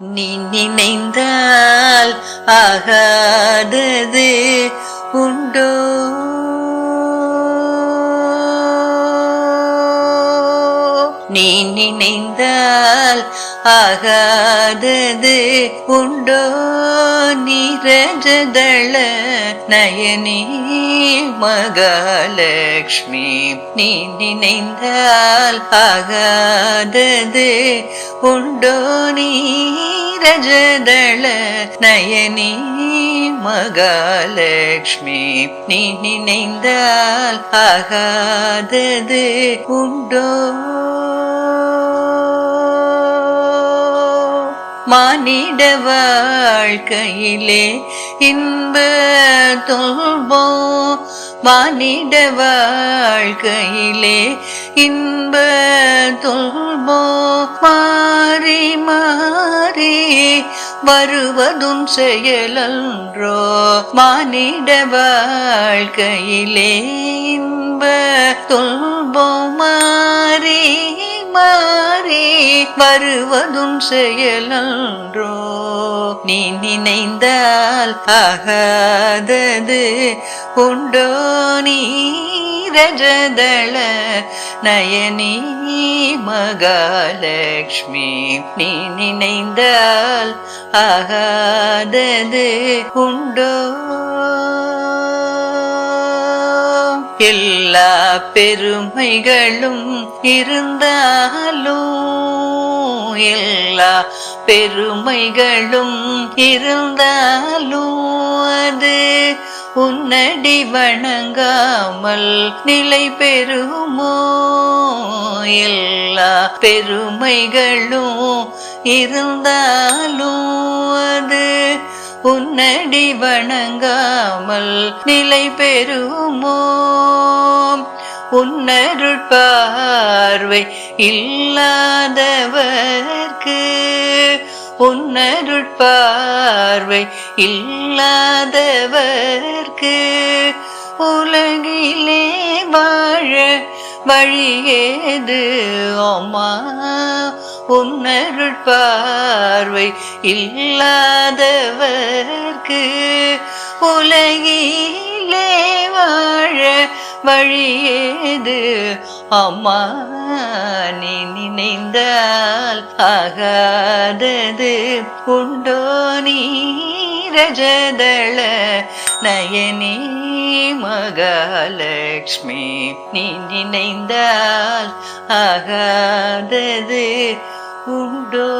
நீ நினைந்தால் ஆகாதது உண்டோ? நீ நினைந்தால் ஆகாதது உண்டோ? நிரஜதள நயனி மகாலட்சுமி நீ நினைந்தால் ஆகாதது உண்டோ? நீரஜதள நயனி மகாலட்சுமி நீ நினைந்தால் ஆகாதது உண்டோ? மானிட வாழ்க்கையிலே இன்ப தொல்போ மானிட வாழ்க்கையிலே இன்ப தொல்போ மாறி மாறி வருவதும் செயலன்றோ. மானிட வாழ்க்கையிலே இன்ப தொல்போ மாறி மாறி வருவதும் செயலன்றோ? நீ நினைந்தால் ஆகாதது உண்டோ? நீரஜதள நயனி மகாலட்சுமி நீ நினைந்தால் ஆகாதது உண்டோ? எல்லா பெருமைகளும் இருந்தாலும் எல்லா பெருமைகளும் இருந்தாலும் அது உன்னடி வணங்காமல் நிலை பெறுமோ? எல்லா பெருமைகளும் இருந்தாலும் உன்னடி வணங்காமல் நிலை பெறுமோ? உன்னருட்பார்வை இல்லாதவர்க்கு உன்னருட்பார்வை இல்லாதவர்க்கு உலகிலே வாழ வழியேது அம்மா உன்னருட்பார்வை இல்லாதவர்க்கு உலகிலே வாழ வழியேது அம்மா நீ நினைந்தால் ஆகாதது உண்டோ நீ? நீரஜதள நயனி மகாலட்சுமி நீ நினைந்தால் ஆகாதது உண்டோ?